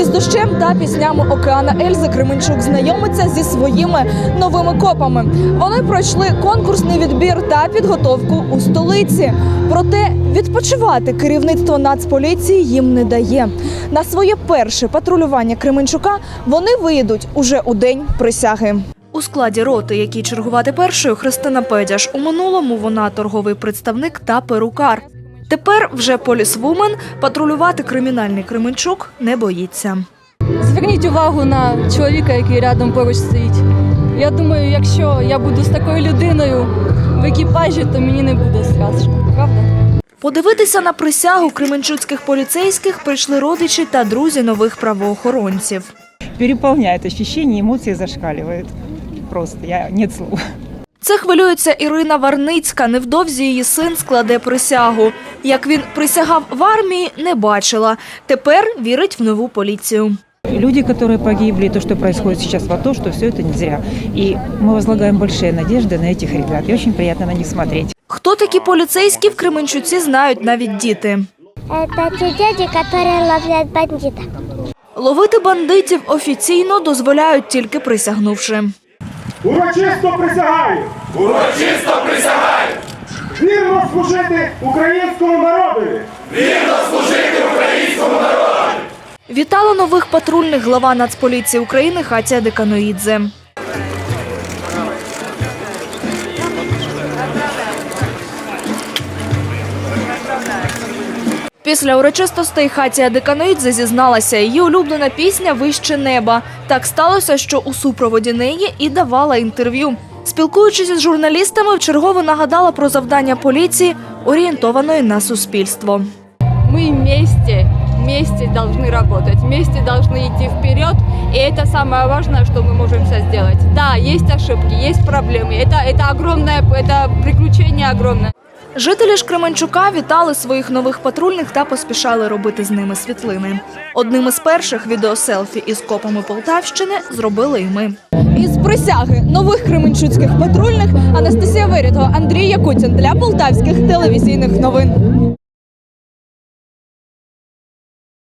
Із дощем та піснями Океана Ельзи Кременчук знайомиться зі своїми новими копами. Вони пройшли конкурсний відбір та підготовку у столиці. Проте відпочивати керівництво Нацполіції їм не дає. На своє перше патрулювання Кременчука вони виїдуть уже у день присяги. У складі роти, якій чергувати першою, Христина Педяш. У минулому вона торговий представник та перукар. Тепер вже полісвумен патрулювати кримінальний Кременчук не боїться. Зверніть увагу на чоловіка, який рядом поруч стоїть. Я думаю, якщо я буду з такою людиною в екіпажі, то мені не буде страшно, правда? Подивитися на присягу кременчуцьких поліцейських прийшли родичі та друзі нових правоохоронців. переполняет ощущения, эмоции зашкаливают. Просто я нет слов. Це хвилюється Ірина Варницька. Невдовзі її син складе присягу. Як він присягав в армії, не бачила. Тепер вірить в нову поліцію. Люди, которые погибли, то, что происходит сейчас в АТО, что все это не зря. И мы возлагаем большие надежды на этих ребят. И очень приятно на них смотреть. Хто такі поліцейські в Кременчуці знають навіть діти. Это те дяди, которые ловят бандита. Ловити бандитів офіційно дозволяють тільки присягнувши. Урочисто присягаю! Урочисто присягаю! Вірно служити українському народові! Вітала нових патрульних глава Нацполіції України Хатія Деканоїдзе. Після урочистостей Хатія Деканоїдзе зізналася, її улюблена пісня Вище неба. Так сталося, що у супроводі неї і давала інтерв'ю. Спілкуючись із журналістами, вчергове нагадала про завдання поліції, орієнтованої на суспільство. Мы вместе, вместе должны работать, вместе должны идти вперед, и это самое важное, что мы можем сейчас сделать. Да, есть ошибки, есть проблемы, это, это огромное, это приключение огромное. Жителі ж Кременчука вітали своїх нових патрульних та поспішали робити з ними світлини. Одним із перших відеоселфі із копами Полтавщини зробили і ми. Присяги нових кременчуцьких патрульних Анастасія Вирідго, Андрій Якутін для полтавських телевізійних новин.